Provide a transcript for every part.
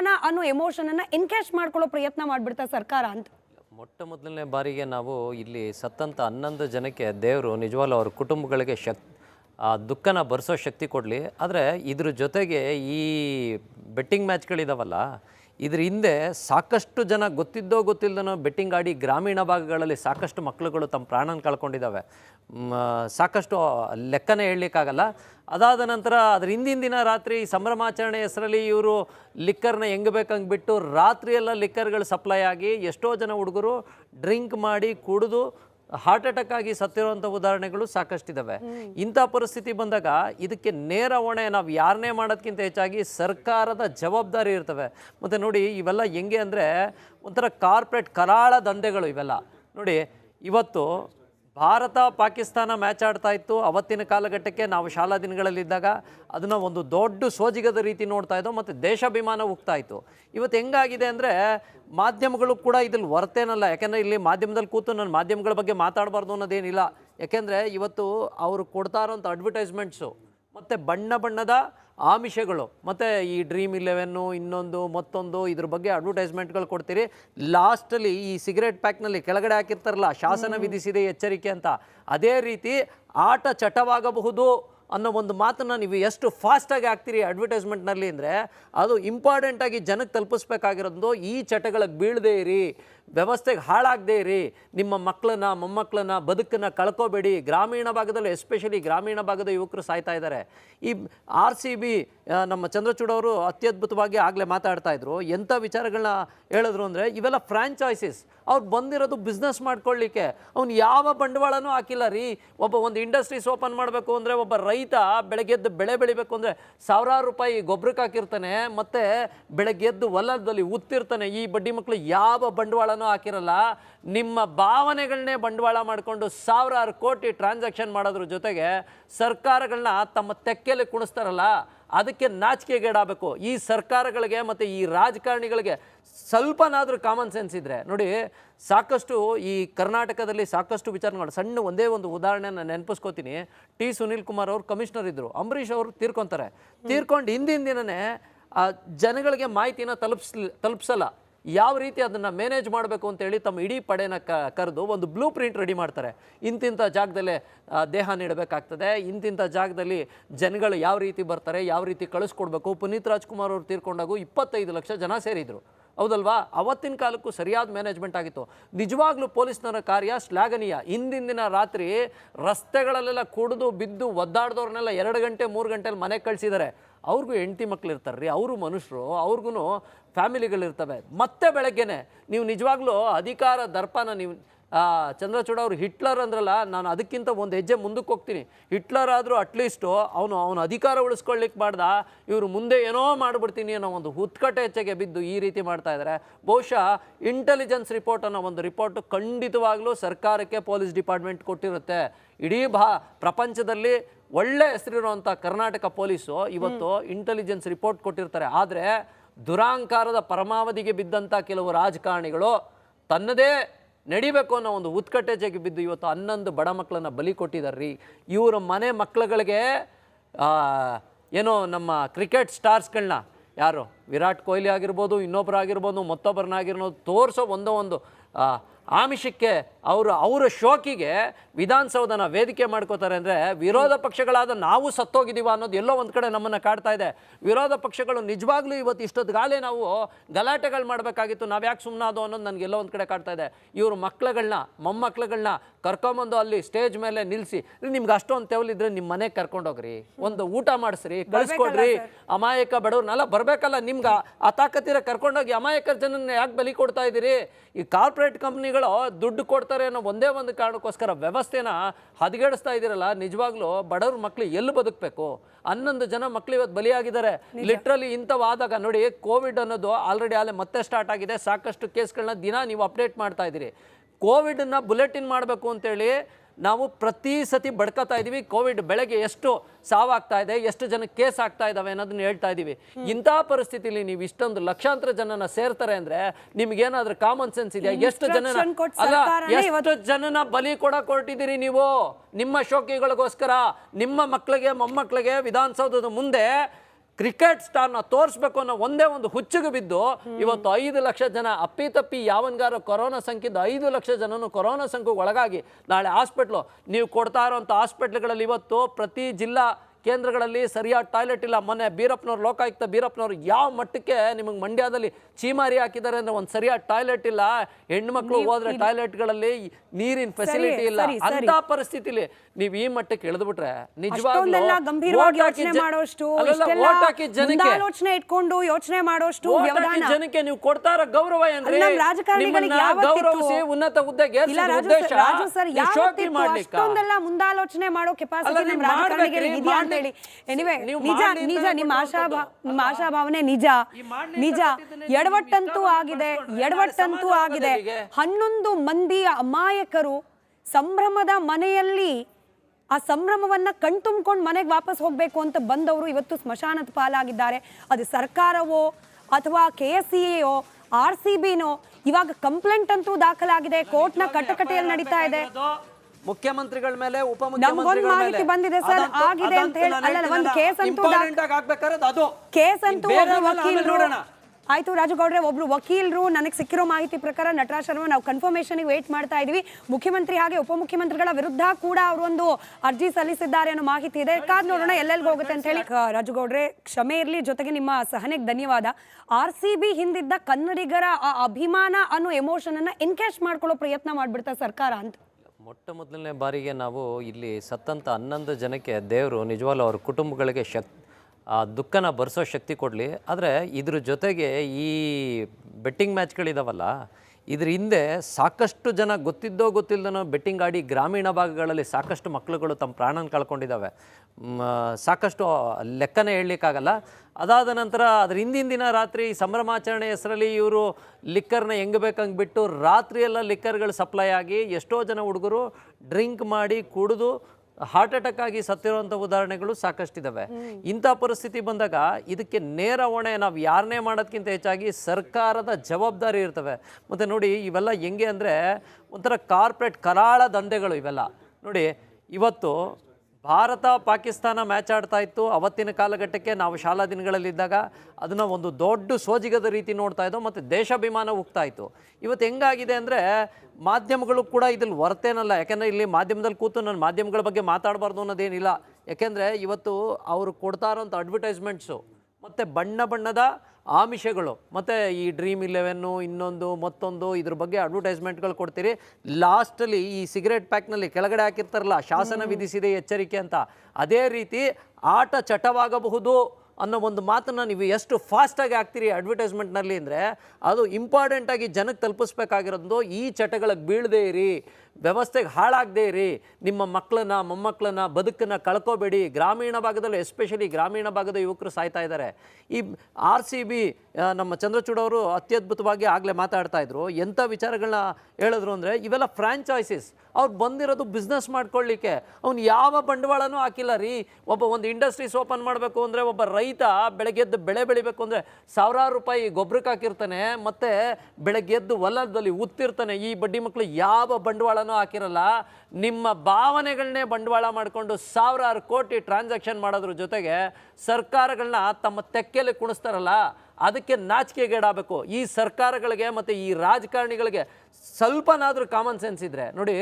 ಮತದಾನ ಅನ್ನೋ ಎಮೋಷನ್ ಅನ್ನ ಎನ್ಕ್ಯಾಶ್ ಮಾಡ್ಕೊಳ್ಳೋ ಪ್ರಯತ್ನ ಮಾಡ್ಬಿಡ್ತಾ ಸರ್ಕಾರ ಅಂತ. ಮೊಟ್ಟ ಮೊದಲನೇ ಬಾರಿಗೆ ನಾವು ಇಲ್ಲಿ ಸತ್ತಂತ ಹನ್ನೊಂದು ಜನಕ್ಕೆ ದೇವರು ನಿಜವಾಗ್ಲೂ ಅವ್ರ ಕುಟುಂಬಗಳಿಗೆ ಶಕ್, ಆ ದುಃಖನ ಭರಿಸೋ ಶಕ್ತಿ ಕೊಡಲಿ. ಆದರೆ ಇದ್ರ ಜೊತೆಗೆ ಈ ಬೆಟ್ಟಿಂಗ್ ಮ್ಯಾಚ್ಗಳಿದಾವಲ್ಲ ಇದ್ರ ಹಿಂದೆ ಸಾಕಷ್ಟು ಜನ ಗೊತ್ತಿದ್ದೋ ಗೊತ್ತಿಲ್ಲದನೋ ಬೆಟ್ಟಿಂಗ್ ಆಡಿ ಗ್ರಾಮೀಣ ಭಾಗಗಳಲ್ಲಿ ಸಾಕಷ್ಟು ಮಕ್ಕಳುಗಳು ತಮ್ಮ ಪ್ರಾಣನ ಕಳ್ಕೊಂಡಿದ್ದಾವೆ. ಸಾಕಷ್ಟು ಲೆಕ್ಕನೇ ಹೇಳಲಿಕ್ಕಾಗಲ್ಲ. ಅದಾದ ನಂತರ ಅದ್ರ ಹಿಂದಿನ ದಿನ ರಾತ್ರಿ ಸಂಭ್ರಮಾಚರಣೆ ಹೆಸರಲ್ಲಿ ಇವರು ಲಿಕ್ಕರ್ನ ಹೆಂಗೆ ಬೇಕಂಗೆ ಬಿಟ್ಟು ರಾತ್ರಿಯೆಲ್ಲ ಲಿಕ್ಕರ್ಗಳು ಸಪ್ಲೈ ಆಗಿ ಎಷ್ಟೋ ಜನ ಹುಡುಗರು ಡ್ರಿಂಕ್ ಮಾಡಿ ಕುಡಿದು ಹಾರ್ಟ್ ಅಟ್ಯಾಕ್ ಆಗಿ ಸತ್ತಿರುವಂಥ ಉದಾಹರಣೆಗಳು ಸಾಕಷ್ಟಿದ್ದಾವೆ ಇಂಥ ಪರಿಸ್ಥಿತಿ ಬಂದಾಗ ಇದಕ್ಕೆ ನೇರ ಹೊಣೆ ನಾವು ಯಾರನ್ನೇ ಮಾಡೋದಕ್ಕಿಂತ ಹೆಚ್ಚಾಗಿ ಸರ್ಕಾರದ ಜವಾಬ್ದಾರಿ ಇರ್ತವೆ. ಮತ್ತು ನೋಡಿ ಇವೆಲ್ಲ ಹೆಂಗೆ ಅಂದರೆ ಒಂಥರ ಕಾರ್ಪೊರೇಟ್ ಕರಾಳ ದಂಧೆಗಳು ಇವೆಲ್ಲ. ನೋಡಿ, ಇವತ್ತು ಭಾರತ ಪಾಕಿಸ್ತಾನ ಮ್ಯಾಚ್ ಆಡ್ತಾ ಇತ್ತು. ಅವತ್ತಿನ ಕಾಲಘಟ್ಟಕ್ಕೆ ನಾವು ಶಾಲಾ ದಿನಗಳಲ್ಲಿದ್ದಾಗ ಅದನ್ನು ಒಂದು ದೊಡ್ಡ ಸೋಜಿಗದ ರೀತಿ ನೋಡ್ತಾ ಇದ್ದೋ ಮತ್ತು ದೇಶಾಭಿಮಾನ ಹೋಗ್ತಾ ಇತ್ತು. ಇವತ್ತು ಹೆಂಗಾಗಿದೆ ಅಂದರೆ ಮಾಧ್ಯಮಗಳು ಕೂಡ ಇದ್ರಲ್ಲಿ ಹೊರತೇನಲ್ಲ. ಯಾಕೆಂದರೆ ಇಲ್ಲಿ ಮಾಧ್ಯಮದಲ್ಲಿ ಕೂತು ನಾನು ಮಾಧ್ಯಮಗಳ ಬಗ್ಗೆ ಮಾತಾಡಬಾರ್ದು ಅನ್ನೋದೇನಿಲ್ಲ. ಯಾಕೆಂದರೆ ಇವತ್ತು ಅವರು ಕೊಡ್ತಾ ಇರೋಂಥ ಅಡ್ವರ್ಟೈಸ್ಮೆಂಟ್ಸು ಮತ್ತು ಬಣ್ಣ ಬಣ್ಣದ ಆಮಿಷಗಳು. ಮತ್ತು ಈ ಡ್ರೀಮ್ ಇಲೆವೆನ್ನು ಇನ್ನೊಂದು ಮತ್ತೊಂದು ಇದ್ರ ಬಗ್ಗೆ ಅಡ್ವರ್ಟೈಸ್ಮೆಂಟ್ಗಳು ಕೊಡ್ತೀರಿ. ಲಾಸ್ಟಲ್ಲಿ ಈ ಸಿಗರೇಟ್ ಪ್ಯಾಕ್ನಲ್ಲಿ ಕೆಳಗಡೆ ಹಾಕಿರ್ತಾರಲ್ಲ ಶಾಸನ ವಿಧಿಸಿದೆ ಎಚ್ಚರಿಕೆ ಅಂತ. ಅದೇ ರೀತಿ ಆಟ ಚಟವಾಗಬಹುದು ಅನ್ನೋ ಒಂದು ಮಾತನ್ನು ನೀವು ಎಷ್ಟು ಫಾಸ್ಟಾಗಿ ಹಾಕ್ತೀರಿ ಅಡ್ವರ್ಟೈಸ್ಮೆಂಟ್ನಲ್ಲಿ ಅಂದರೆ, ಅದು ಇಂಪಾರ್ಟೆಂಟಾಗಿ ಜನಕ್ಕೆ ತಲುಪಿಸ್ಬೇಕಾಗಿರೋದು ಈ ಚಟಗಳಿಗೆ ಬೀಳದೇ ಇರಿ, ವ್ಯವಸ್ಥೆಗೆ ಹಾಳಾಗದೇ ಇರಿ, ನಿಮ್ಮ ಮಕ್ಕಳನ್ನ ಮೊಮ್ಮಕ್ಕಳನ್ನ ಬದುಕನ್ನು ಕಳ್ಕೋಬೇಡಿ. ಗ್ರಾಮೀಣ ಭಾಗದಲ್ಲಿ ಎಸ್ಪೆಷಲಿ ಗ್ರಾಮೀಣ ಭಾಗದ ಯುವಕರು ಸಾಯ್ತಾ ಇದ್ದಾರೆ. ಈ ಆರ್ ನಮ್ಮ ಚಂದ್ರಚೂಡ್ ಅವರು ಅತ್ಯದ್ಭುತವಾಗಿ ಆಗಲೇ ಮಾತಾಡ್ತಾ ಇದ್ರು. ಎಂಥ ವಿಚಾರಗಳನ್ನ ಹೇಳಿದ್ರು ಅಂದರೆ, ಇವೆಲ್ಲ ಫ್ರ್ಯಾಂಚೈಸಿಸ್ ಅವ್ರು ಬಂದಿರೋದು ಬಿಸ್ನೆಸ್ ಮಾಡ್ಕೊಳ್ಳಿಕ್ಕೆ ಅವ್ನು ಯಾವ ಬಂಡವಾಳನೂ ಹಾಕಿಲ್ಲ ರೀ. ಒಬ್ಬ ಒಂದು ಇಂಡಸ್ಟ್ರೀಸ್ ಓಪನ್ ಮಾಡಬೇಕು ಅಂದರೆ, ಒಬ್ಬ ರೈತ ಬೆಳಗ್ಗೆದ್ದು ಬೆಳೆ ಬೆಳಿಬೇಕು ಅಂದರೆ, ಸಾವಿರಾರು ರೂಪಾಯಿ ಗೊಬ್ಬರಕ್ಕೆ ಹಾಕಿರ್ತಾನೆ, ಮತ್ತು ಬೆಳಗ್ಗೆದ್ದು ಹೊಲದಲ್ಲಿ ಉತ್ತಿರ್ತಾನೆ. ಈ ಬಡ್ಡಿ ಮಕ್ಕಳು ಯಾವ ಬಂಡವಾಳನೂ ಹಾಕಿರಲ್ಲ. ನಿಮ್ಮ ಭಾವನೆಗಳನ್ನೇ ಬಂಡವಾಳ ಮಾಡಿಕೊಂಡು ಸಾವಿರಾರು ಕೋಟಿ ಟ್ರಾನ್ಸಾಕ್ಷನ್ ಮಾಡೋದ್ರ ಜೊತೆಗೆ ಸರ್ಕಾರಗಳನ್ನ ತಮ್ಮ ತೆಕ್ಕೆಯಲ್ಲಿ ಕುಣಿಸ್ತಾರಲ್ಲ. ಅದಕ್ಕೆ ನಾಚಿಕೆಗೇಡಾಗಬೇಕು. ಈ ಸರ್ಕಾರಗಳಿಗೆ ಮತ್ತು ಈ ರಾಜಕಾರಣಿಗಳಿಗೆ ಸ್ವಲ್ಪನಾದರೂ ಕಾಮನ್ ಸೆನ್ಸ್ ಇದ್ದರೆ ನೋಡಿ ಸಾಕಷ್ಟು ಈ ಕರ್ನಾಟಕದಲ್ಲಿ ಸಾಕಷ್ಟು ವಿಚಾರಗಳು ಸಣ್ಣ ಒಂದೇ ಒಂದು ಉದಾಹರಣೆ ನಾನು ನೆನಪಿಸ್ಕೋತೀನಿ. ಟಿ ಸುನೀಲ್ ಕುಮಾರ್ ಅವರು ಕಮಿಷನರ್ ಇದ್ದರು ಅಂಬರೀಷ್ ಅವರು ತೀರ್ಕೊತಾರೆ. ತೀರ್ಕೊಂಡು ಹಿಂದಿನ ದಿನನೇ ಆ ಜನಗಳಿಗೆ ಮಾಹಿತಿನ ತಲುಪಿಸ್ಲಿ ತಲುಪಿಸಲ್ಲ. ಯಾವ ರೀತಿ ಅದನ್ನು ಮ್ಯಾನೇಜ್ ಮಾಡಬೇಕು ಅಂತೇಳಿ ತಮ್ಮ ಇಡೀ ಪಡೆನ ಕ, ಕರೆದು ಒಂದು ಬ್ಲೂ ಪ್ರಿಂಟ್ ರೆಡಿ ಮಾಡ್ತಾರೆ. ಇಂತಿಂಥ ಜಾಗದಲ್ಲೇ ದೇಹ ನೀಡಬೇಕಾಗ್ತದೆ. ಇಂತಿಂಥ ಜಾಗದಲ್ಲಿ ಜನಗಳು ಯಾವ ರೀತಿ ಬರ್ತಾರೆ, ಯಾವ ರೀತಿ ಕಳಿಸ್ಕೊಡ್ಬೇಕು. ಪುನೀತ್ ರಾಜ್ಕುಮಾರ್ ಅವರು ತೀರ್ಕೊಂಡಾಗೂ ಇಪ್ಪತ್ತೈದು ಲಕ್ಷ ಜನ ಸೇರಿದ್ರು. ಹೌದಲ್ವಾ? ಅವತ್ತಿನ ಕಾಲಕ್ಕೂ ಸರಿಯಾದ ಮ್ಯಾನೇಜ್ಮೆಂಟ್ ಆಗಿತ್ತು. ನಿಜವಾಗ್ಲೂ ಪೊಲೀಸ್ನವರ ಕಾರ್ಯ ಶ್ಲಾಘನೀಯ. ಹಿಂದಿನ ದಿನ ರಾತ್ರಿ ರಸ್ತೆಗಳಲ್ಲೆಲ್ಲ ಕುಡಿದು, ಬಿದ್ದು, ಒದ್ದಾಡ್ದವ್ರನ್ನೆಲ್ಲ ಎರಡು ಗಂಟೆ, ಮೂರು ಗಂಟೆಲಿ ಮನೆಗೆ ಕಳಿಸಿದ್ದಾರೆ ಅವ್ರಿಗೂ ಹೆಂಡತಿ ಮಕ್ಳು ಇರ್ತಾರೆ ರೀ ಅವರು ಮನುಷ್ಯರು ಅವ್ರಿಗೂ ಫ್ಯಾಮಿಲಿಗಳಿರ್ತವೆ ಮತ್ತೆ ಬೆಳಗ್ಗೆನೆ, ನೀವು ನಿಜವಾಗ್ಲೂ ಅಧಿಕಾರ ದರ್ಪನ ನೀವು ಚಂದ್ರಚೂಡ್ ಅವರು ಹಿಟ್ಲರ್ ಅಂದ್ರಲ್ಲ ನಾನು ಅದಕ್ಕಿಂತ ಒಂದು ಹೆಜ್ಜೆ ಮುಂದಕ್ಕೆ ಹೋಗ್ತೀನಿ. ಹಿಟ್ಲರ್ ಆದರೂ ಅಟ್ಲೀಸ್ಟು ಅವನು ಅವನ ಅಧಿಕಾರ ಉಳಿಸ್ಕೊಳ್ಳಿಕ್ಕೆ ಮಾಡ್ದ ಇವರು ಮುಂದೆ ಏನೋ ಮಾಡಿಬಿಡ್ತೀನಿ ಅನ್ನೋ ಒಂದು ಹುತ್ಕಟ್ಟೆ ಹೆಚ್ಚೆಗೆ ಬಿದ್ದು ಈ ರೀತಿ ಮಾಡ್ತಾ ಇದ್ದಾರೆ ಬಹುಶಃ ಇಂಟೆಲಿಜೆನ್ಸ್ ರಿಪೋರ್ಟ್ ಅನ್ನೋ ಒಂದು ರಿಪೋರ್ಟ್ ಖಂಡಿತವಾಗ್ಲೂ ಸರ್ಕಾರಕ್ಕೆ ಪೊಲೀಸ್ ಡಿಪಾರ್ಟ್ಮೆಂಟ್ ಕೊಟ್ಟಿರುತ್ತೆ. ಇಡೀ ಭಾ ಪ್ರಪಂಚದಲ್ಲಿ ಒಳ್ಳೆ ಹೆಸರಿರುವಂಥ ಕರ್ನಾಟಕ ಪೊಲೀಸು ಇವತ್ತು ಇಂಟೆಲಿಜೆನ್ಸ್ ರಿಪೋರ್ಟ್ ಕೊಟ್ಟಿರ್ತಾರೆ. ಆದರೆ ದುರಾಂಕಾರದ ಪರಮಾವಧಿಗೆ ಬಿದ್ದಂಥ ಕೆಲವು ರಾಜಕಾರಣಿಗಳು ತನ್ನದೇ ನಡಿಬೇಕು ಅನ್ನೋ ಒಂದು ಉತ್ಕಟ್ಟೆಜೆಗೆ ಬಿದ್ದು ಇವತ್ತು ಹನ್ನೊಂದು ಬಡ ಮಕ್ಕಳನ್ನ ಬಲಿ ಕೊಟ್ಟಿದ್ದಾರೆ ರೀ ಇವರ ಮನೆ ಮಕ್ಕಳುಗಳಿಗೆ ಏನೋ ನಮ್ಮ ಕ್ರಿಕೆಟ್ ಸ್ಟಾರ್ಸ್ಗಳನ್ನ ಯಾರು? ವಿರಾಟ್ ಕೊಹ್ಲಿ ಆಗಿರ್ಬೋದು ಇನ್ನೊಬ್ಬರು ಆಗಿರ್ಬೋದು ಮತ್ತೊಬ್ಬರನ್ನಾಗಿರ್ಬೋದು ತೋರಿಸೋ ಒಂದೋ ಒಂದು ಆಮಿಷಕ್ಕೆ ಅವರು ಅವರ ಶೋಕಿಗೆ ವಿಧಾನಸೌಧನ ವೇದಿಕೆ ಮಾಡ್ಕೋತಾರೆ ಅಂದರೆ ವಿರೋಧ ಪಕ್ಷಗಳಾದ ನಾವು ಸತ್ತೋಗಿದ್ದೀವ ಅನ್ನೋದು ಎಲ್ಲೋ ಒಂದು ಕಡೆ ನಮ್ಮನ್ನು ಕಾಡ್ತಾ ಇದೆ. ವಿರೋಧ ಪಕ್ಷಗಳು ನಿಜವಾಗ್ಲೂ ಇವತ್ತು ಇಷ್ಟೊತ್ತಿಗಾಲೇ ನಾವು ಗಲಾಟೆಗಳು ಮಾಡಬೇಕಾಗಿತ್ತು ನಾವು ಯಾಕೆ ಸುಮ್ಮನಾದೋ ಅನ್ನೋದು ನನಗೆ ಎಲ್ಲೋ ಒಂದು ಕಡೆ ಕಾಡ್ತಾ ಇದೆ. ಇವರು ಮಕ್ಕಳುಗಳನ್ನ ಮೊಮ್ಮಕ್ಳುಗಳನ್ನ ಕರ್ಕೊಂಬಂದು ಅಲ್ಲಿ ಸ್ಟೇಜ್ ಮೇಲೆ ನಿಲ್ಲಿಸಿ ನಿಮ್ಗೆ ಅಷ್ಟೊಂದು ತೆವಲಿದ್ರೆ ನಿಮ್ಮ ಮನೆಗೆ ಕರ್ಕೊಂಡೋಗ್ರಿ ಒಂದು ಊಟ ಮಾಡಿಸ್ರಿ ಕಳಿಸ್ಕೊಡ್ರಿ. ಅಮಾಯಕ ಬಡವ್ರನ್ನೆಲ್ಲ ಬರಬೇಕಲ್ಲ ನಿಮ್ಗೆ ಆ ತಾಕತ್ತಿರ ಕರ್ಕೊಂಡೋಗಿ ಅಮಾಯಕ ಜನನ್ನ ಯಾಕೆ ಬಲಿ ಕೊಡ್ತಾ ಇದ್ದೀರಿ? ಈ ಕಾರ್ಪೊರೇಟ್ ಕಂಪ್ನಿಗಳು ದುಡ್ಡು ಕೊಡ್ತಾರೆ ಅನ್ನೋ ಒಂದೇ ಒಂದು ಕಾರಣಕ್ಕೋಸ್ಕರ ವ್ಯವಸ್ಥೆನ ಹದಗೆಡಿಸ್ತಾ ಇದ್ದೀರಲ್ಲ ನಿಜವಾಗ್ಲೂ ಬಡವ್ರ ಮಕ್ಳು ಎಲ್ಲಿ ಬದುಕಬೇಕು? ಹನ್ನೊಂದು ಜನ ಮಕ್ಳು ಇವತ್ತು ಬಲಿಯಾಗಿದ್ದಾರೆ. ಲಿಟ್ರಲಿ ಇಂಥವಾದಾಗ ನೋಡಿ ಕೋವಿಡ್ ಅನ್ನೋದು ಆಲ್ರೆಡಿ ಅಲ್ಲೇ ಮತ್ತೆ ಸ್ಟಾರ್ಟ್ ಆಗಿದೆ. ಸಾಕಷ್ಟು ಕೇಸ್ಗಳನ್ನ ದಿನ ನೀವು ಅಪ್ಡೇಟ್ ಮಾಡ್ತಾ ಇದ್ದೀರಿ. ಕೋವಿಡನ್ನು ಬುಲೆಟಿನ್ ಮಾಡಬೇಕು ಅಂತೇಳಿ ನಾವು ಪ್ರತಿ ಸತಿ ಬಡ್ಕೋತಾ ಇದ್ದೀವಿ ಕೋವಿಡ್ ಬೆಳಗ್ಗೆ ಎಷ್ಟು ಸಾವಾಗ್ತಾ ಇದೆ ಎಷ್ಟು ಜನ ಕೇಸ್ ಆಗ್ತಾ ಇದಾವೆ ಅನ್ನೋದನ್ನ ಹೇಳ್ತಾ ಇದ್ದೀವಿ ಇಂಥ ಪರಿಸ್ಥಿತಿಲಿ ನೀವು ಇಷ್ಟೊಂದು ಲಕ್ಷಾಂತರ ಜನನ ಸೇರ್ತಾರೆ ಅಂದ್ರೆ ನಿಮ್ಗೇನಾದ್ರೂ ಕಾಮನ್ ಸೆನ್ಸ್ ಇದೆಯಾ? ಎಷ್ಟು ಜನ ಅಲ್ಲ ಎಷ್ಟು ಜನನ ಬಲಿ ಕೂಡ ಕೊಟ್ಟಿದ್ದೀರಿ ನೀವು? ನಿಮ್ಮ ಶೋಕಿಗಳಿಗೋಸ್ಕರ ನಿಮ್ಮ ಮಕ್ಕಳಿಗೆ ಮೊಮ್ಮಕ್ಕಳಿಗೆ ವಿಧಾನಸೌಧದ ಮುಂದೆ ಕ್ರಿಕೆಟ್ ಸ್ಟಾರ್ನ ತೋರಿಸ್ಬೇಕು ಅನ್ನೋ ಒಂದೇ ಒಂದು ಹುಚ್ಚಿಗೆ ಬಿದ್ದು ಇವತ್ತು ಐದು ಲಕ್ಷ ಜನ ಅಪ್ಪಿತಪ್ಪಿ ಯಾವನ್ಗಾರ ಕೊರೋನಾ ಸಂಖ್ಯೆದ ಐದು ಲಕ್ಷ ಜನನು ಕೊರೋನಾ ಸೋಂಕಿಗೆ ಒಳಗಾಗಿ ನಾಳೆ ಹಾಸ್ಪಿಟ್ಲು. ನೀವು ಕೊಡ್ತಾ ಇರೋಂಥ ಹಾಸ್ಪಿಟ್ಲ್ಗಳಲ್ಲಿ ಇವತ್ತು ಪ್ರತಿ ಜಿಲ್ಲಾ ಕೇಂದ್ರಗಳಲ್ಲಿ ಸರಿಯಾದ ಟಾಯ್ಲೆಟ್ ಇಲ್ಲ. ಮೊನ್ನೆ ಬೀರಪ್ಪನವ್ರು ಲೋಕಾಯುಕ್ತ ಬೀರಪ್ಪನವ್ರು ಯಾವ ಮಟ್ಟಕ್ಕೆ ನಿಮಗೆ ಮಂಡ್ಯದಲ್ಲಿ ಚೀಮಾರಿ ಹಾಕಿದ್ದಾರೆ ಅಂದ್ರೆ ಒಂದು ಸರಿಯಾದ ಟಾಯ್ಲೆಟ್ ಇಲ್ಲ. ಹೆಣ್ಮಕ್ಳು ಹೋದ್ರೆ ಟಾಯ್ಲೆಟ್ಗಳಲ್ಲಿ ನೀರಿನ ಫೆಸಿಲಿಟಿ ಇಲ್ಲ. ಅಂತ ಪರಿಸ್ಥಿತಿಲಿ ನೀವು ಈ ಮಟ್ಟಕ್ಕೆ ಇಳಿದ್ಬಿಟ್ರೆ ಯೋಚನೆ ಇಟ್ಕೊಂಡು ಯೋಚನೆ ಮಾಡೋಷ್ಟು ಜನಕ್ಕೆ ನೀವು ಕೊಡ್ತಾರ ಗೌರವ ಏನ್ರಿ? ಗೌರವಿಸಿ ಉನ್ನತ ಹುದ್ದೆಗೆ ಮುಂದಾಲೋಚನೆ ಮಾಡೋ ಕೆಪಾಸಿಟಿ ಹೇಳಿ. ಎನಿವೆ ನಿಜ ನಿಜ ನಿಮ್ಮ ಆಶಾ ನಿಜ. ನಿಜ. ಎಡವಟ್ಟಂತೂ ಆಗಿದೆ ಎಡವಟ್ಟಂತೂ ಆಗಿದೆ. ಹನ್ನೊಂದು ಮಂದಿ ಅಮಾಯಕರು ಸಂಭ್ರಮದ ಮನೆಯಲ್ಲಿ ಆ ಸಂಭ್ರಮವನ್ನ ಕಣ್ತುಂಬಿಕೊಂಡು ಮನೆಗೆ ವಾಪಸ್ ಹೋಗ್ಬೇಕು ಅಂತ ಬಂದವರು ಇವತ್ತು ಸ್ಮಶಾನದ ಪಾಲಾಗಿದ್ದಾರೆ. ಅದು ಸರ್ಕಾರವೋ ಅಥವಾ ಕೆ ಎಸ್ ಸಿ ಎೋ ಆರ್ ಸಿ ಬಿನೋ ಇವಾಗ ಕಂಪ್ಲೇಂಟ್ ಅಂತೂ ದಾಖಲಾಗಿದೆ. ಕೋರ್ಟ್ನ ಕಟಕಟೆಯಲ್ಲಿ ನಡೀತಾ ಇದೆ. ಮುಖ್ಯಮಂತ್ರಿಗಳ ಮೇಲೆ ಉಪಮುಖ್ಯಮಂತ್ರಿಗಳ ಮೇಲೆ. ಬಂದಿದೆ ಸರ್, ಆಗಿದೆ ಅಂತ ಹೇಳಿ- ಒಂದು ಕೇಸ್ ಅಂತೂ ಕೇಸ್ ಅಂತೂ ವಕೀಲರು ಆಯ್ತು, ರಾಜುಗೌಡ್ರೆ, ಒಬ್ರು ವಕೀಲರು ನನಗೆ ಸಿಕ್ಕಿರೋ ಮಾಹಿತಿ ಪ್ರಕಾರ ನಟರಾಜ್ ಶರ್ಮ ನಾವು ಕನ್ಫರ್ಮೇಶನ್ಗೆ ವೇಟ್ ಮಾಡ್ತಾ ಇದೀವಿ. ಮುಖ್ಯಮಂತ್ರಿ ಹಾಗೆ ಉಪಮುಖ್ಯಮಂತ್ರಿಗಳ ವಿರುದ್ಧ ಕೂಡ ಅವರೊಂದು ಅರ್ಜಿ ಸಲ್ಲಿಸಿದ್ದಾರೆ ಅನ್ನೋ ಮಾಹಿತಿ ಇದೆ. ಕಾದ್ ನೋಡೋಣ ಎಲ್ಲೆಲ್ಗೆ ಹೋಗುತ್ತೆ ಅಂತ ಹೇಳಿ. ರಾಜಗೌಡ್ರೆ, ಕ್ಷಮೆ ಇರಲಿ, ಜೊತೆಗೆ ನಿಮ್ಮ ಸಹನೆಗೆ ಧನ್ಯವಾದ. ಆರ್ ಸಿ ಬಿ ಹಿಂದಿದ್ದ ಕನ್ನಡಿಗರ ಆ ಅಭಿಮಾನ ಅನ್ನೋ ಎಮೋಷನ್ ಅನ್ನ ಎನ್ಕ್ಯಾಶ್ ಮಾಡ್ಕೊಳ್ಳೋ ಪ್ರಯತ್ನ ಮಾಡ್ಬಿಡ್ತಾ ಸರ್ಕಾರ ಅಂತ. ಮೊಟ್ಟ ಮೊದಲನೇ ಬಾರಿಗೆ ನಾವು ಇಲ್ಲಿ ಸತ್ತಂತ ಹನ್ನೊಂದು ಜನಕ್ಕೆ ದೇವರು ನಿಜವಾಗ್ಲೂ ಅವ್ರ ಕುಟುಂಬಗಳಿಗೆ ಶಕ್ ಆ, ದುಃಖನ ಬರ್ಸೋ ಶಕ್ತಿ ಕೊಡಲಿ. ಆದರೆ ಇದ್ರ ಜೊತೆಗೆ ಈ ಬೆಟ್ಟಿಂಗ್ ಮ್ಯಾಚ್ಗಳಿದಾವಲ್ಲ ಇದ್ರ ಹಿಂದೆ ಸಾಕಷ್ಟು ಜನ ಗೊತ್ತಿದ್ದೋ ಗೊತ್ತಿಲ್ಲದನೋ ಬೆಟ್ಟಿಂಗ್ ಆಡಿ ಗ್ರಾಮೀಣ ಭಾಗಗಳಲ್ಲಿ ಸಾಕಷ್ಟು ಮಕ್ಕಳುಗಳು ತಮ್ಮ ಪ್ರಾಣನ ಕಳ್ಕೊಂಡಿದ್ದಾವೆ ಸಾಕಷ್ಟು ಲೆಕ್ಕನೇ ಹೇಳಲಿಕ್ಕಾಗಲ್ಲ. ಅದಾದ ನಂತರ ಅದ್ರ ಹಿಂದಿನ ದಿನ ರಾತ್ರಿ ಸಂಭ್ರಮಾಚರಣೆ ಹೆಸರಲ್ಲಿ ಇವರು ಲಿಕ್ಕರ್ನ ಹೆಂಗೆ ಬೇಕಂಗೆ ಬಿಟ್ಟು ರಾತ್ರಿಯೆಲ್ಲ ಲಿಕ್ಕರ್ಗಳು ಸಪ್ಲೈ ಆಗಿ ಎಷ್ಟೋ ಜನ ಹುಡುಗರು ಡ್ರಿಂಕ್ ಮಾಡಿ ಕುಡಿದು ಹಾರ್ಟ್ ಅಟ್ಯಾಕ್ ಆಗಿ ಸತ್ತಿರುವಂಥ ಉದಾಹರಣೆಗಳು ಸಾಕಷ್ಟಿದ್ದಾವೆ ಇಂಥ ಪರಿಸ್ಥಿತಿ ಬಂದಾಗ ಇದಕ್ಕೆ ನೇರ ಹೊಣೆ ನಾವು ಯಾರನ್ನೇ ಮಾಡೋದಕ್ಕಿಂತ ಹೆಚ್ಚಾಗಿ ಸರ್ಕಾರದ ಜವಾಬ್ದಾರಿ ಇರ್ತವೆ. ಮತ್ತು ನೋಡಿ ಇವೆಲ್ಲ ಹೆಂಗೆ ಅಂದರೆ ಒಂಥರ ಕಾರ್ಪೊರೇಟ್ ಕರಾಳ ದಂಧೆಗಳು ಇವೆಲ್ಲ. ನೋಡಿ, ಇವತ್ತು ಭಾರತ ಪಾಕಿಸ್ತಾನ ಮ್ಯಾಚ್ ಆಡ್ತಾ ಇತ್ತು. ಅವತ್ತಿನ ಕಾಲಘಟ್ಟಕ್ಕೆ ನಾವು ಶಾಲಾ ದಿನಗಳಲ್ಲಿದ್ದಾಗ ಅದನ್ನು ಒಂದು ದೊಡ್ಡ ಸೋಜಿಗದ ರೀತಿ ನೋಡ್ತಾ ಇದ್ದೋ ಮತ್ತು ದೇಶಾಭಿಮಾನ ಹೋಗ್ತಾ ಇತ್ತು. ಇವತ್ತು ಹೆಂಗಾಗಿದೆ ಅಂದರೆ ಮಾಧ್ಯಮಗಳು ಕೂಡ ಇದ್ರಲ್ಲಿ ವರ್ತೇನಲ್ಲ ಯಾಕೆಂದರೆ ಇಲ್ಲಿ ಮಾಧ್ಯಮದಲ್ಲಿ ಕೂತು ನಾನು ಮಾಧ್ಯಮಗಳ ಬಗ್ಗೆ ಮಾತಾಡಬಾರ್ದು ಅನ್ನೋದೇನಿಲ್ಲ. ಯಾಕೆಂದರೆ ಇವತ್ತು ಅವರು ಕೊಡ್ತಾ ಇರೋಂಥ ಅಡ್ವರ್ಟೈಸ್ಮೆಂಟ್ಸು ಮತ್ತು ಬಣ್ಣ ಬಣ್ಣದ ಆಮಿಷಗಳು. ಮತ್ತು ಈ ಡ್ರೀಮ್ ಇಲೆವೆನ್ನು ಇನ್ನೊಂದು ಮತ್ತೊಂದು ಇದ್ರ ಬಗ್ಗೆ ಅಡ್ವರ್ಟೈಸ್ಮೆಂಟ್ಗಳು ಕೊಡ್ತೀರಿ. ಲಾಸ್ಟಲ್ಲಿ ಈ ಸಿಗರೇಟ್ ಪ್ಯಾಕ್ನಲ್ಲಿ ಕೆಳಗಡೆ ಹಾಕಿರ್ತಾರಲ್ಲ ಶಾಸನ ವಿಧಿಸಿದೆ ಎಚ್ಚರಿಕೆ ಅಂತ. ಅದೇ ರೀತಿ ಆಟ ಚಟವಾಗಬಹುದು ಅನ್ನೋ ಒಂದು ಮಾತನ್ನು ನೀವು ಎಷ್ಟು ಫಾಸ್ಟಾಗಿ ಹಾಕ್ತೀರಿ ಅಡ್ವರ್ಟೈಸ್ಮೆಂಟ್ನಲ್ಲಿ ಅಂದರೆ ಅದು ಇಂಪಾರ್ಟೆಂಟಾಗಿ ಜನಕ್ಕೆ ತಲುಪಿಸ್ಬೇಕಾಗಿರೋದು ಈ ಚಟಗಳಿಗೆ ಬೀಳದೇ ಇರಿ. ವ್ಯವಸ್ಥೆಗೆ ಹಾಳಾಗದೇ ಇರಿ. ನಿಮ್ಮ ಮಕ್ಕಳನ್ನ, ಮೊಮ್ಮಕ್ಕಳನ್ನ ಬದುಕನ್ನು ಕಳ್ಕೋಬೇಡಿ. ಗ್ರಾಮೀಣ ಭಾಗದಲ್ಲಿ ಎಸ್ಪೆಷಲಿ ಗ್ರಾಮೀಣ ಭಾಗದ ಯುವಕರು ಸಾಯ್ತಾ ಇದ್ದಾರೆ. ಈ ಆರ್ ಬಿ ನಮ್ಮ ಚಂದ್ರಚೂಡ್ ಅವರು ಅತ್ಯದ್ಭುತವಾಗಿ ಆಗಲೇ ಮಾತಾಡ್ತಾ ಇದ್ರು. ಎಂಥ ವಿಚಾರಗಳನ್ನ ಹೇಳಿದ್ರು ಅಂದರೆ, ಇವೆಲ್ಲ ಫ್ರ್ಯಾಂಚೈಸಿಸ್ ಅವ್ರು ಬಂದಿರೋದು ಬಿಸ್ನೆಸ್ ಮಾಡ್ಕೊಳ್ಳಿಕ್ಕೆ ಅವ್ನು ಯಾವ ಬಂಡವಾಳನೂ ಹಾಕಿಲ್ಲ ರೀ. ಒಬ್ಬ ಒಂದು ಇಂಡಸ್ಟ್ರೀಸ್ ಓಪನ್ ಮಾಡಬೇಕು ಅಂದರೆ, ಒಬ್ಬ ರೈತ ಬೆಳಗ್ಗೆದ್ದು ಬೆಳೆ ಬೆಳಿಬೇಕು ಅಂದರೆ, ಸಾವಿರಾರು ರೂಪಾಯಿ ಗೊಬ್ಬರಕ್ಕೆ ಹಾಕಿರ್ತಾನೆ, ಮತ್ತು ಬೆಳಗ್ಗೆದ್ದು ಹೊಲದಲ್ಲಿ ಉತ್ತಿರ್ತಾನೆ. ಈ ಬಡ್ಡಿ ಮಕ್ಕಳು ಯಾವ ಬಂಡವಾಳನೂ ಹಾಕಿರಲ್ಲ ನಿಮ್ಮ ಭಾವನೆಗಳನ್ನೇ ಬಂಡವಾಳ ಮಾಡಿಕೊಂಡು ಸಾವಿರಾರು ಕೋಟಿ ಟ್ರಾನ್ಸಾಕ್ಷನ್ ಮಾಡೋದ್ರ ಜೊತೆಗೆ ಸರ್ಕಾರಗಳನ್ನ ತಮ್ಮ ತೆಕ್ಕೆಯಲ್ಲಿ ಕುಣಿಸ್ತಾರಲ್ಲ ಅದಕ್ಕೆ ನಾಚಿಕೆಗೇಡಾಗಬೇಕು. ಈ ಸರ್ಕಾರಗಳಿಗೆ ಮತ್ತು ಈ ರಾಜಕಾರಣಿಗಳಿಗೆ ಸ್ವಲ್ಪನಾದರೂ ಕಾಮನ್ ಸೆನ್ಸ್ ಇದ್ದರೆ ನೋಡಿ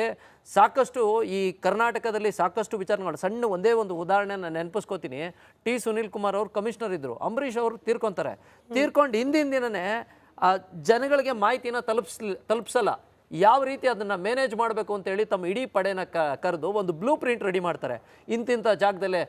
ಸಾಕಷ್ಟು ಈ ಕರ್ನಾಟಕದಲ್ಲಿ ಸಾಕಷ್ಟು ವಿಚಾರಗಳು ಸಣ್ಣ ಒಂದೇ ಒಂದು ಉದಾಹರಣೆ ನಾನು ನೆನಪಿಸ್ಕೋತೀನಿ. ಟಿ ಸುನೀಲ್ ಕುಮಾರ್ ಅವರು ಕಮಿಷನರ್ ಇದ್ದರು ಅಂಬರೀಷ್ ಅವರು ತೀರ್ಕೊತಾರೆ. ತೀರ್ಕೊಂಡು ಹಿಂದಿನ ದಿನನೇ ಆ ಜನಗಳಿಗೆ ಮಾಹಿತಿನ ತಲುಪಿಸ್ಲಿ ತಲುಪಿಸಲ್ಲ. ಯಾವ ರೀತಿ ಅದನ್ನು ಮ್ಯಾನೇಜ್ ಮಾಡಬೇಕು ಅಂತೇಳಿ ತಮ್ಮ ಇಡೀ ಪಡೆನ ಕರೆದು ಒಂದು ಬ್ಲೂ ಪ್ರಿಂಟ್ ರೆಡಿ ಮಾಡ್ತಾರೆ. ಇಂತಿಂಥ ಜಾಗದಲ್ಲೇ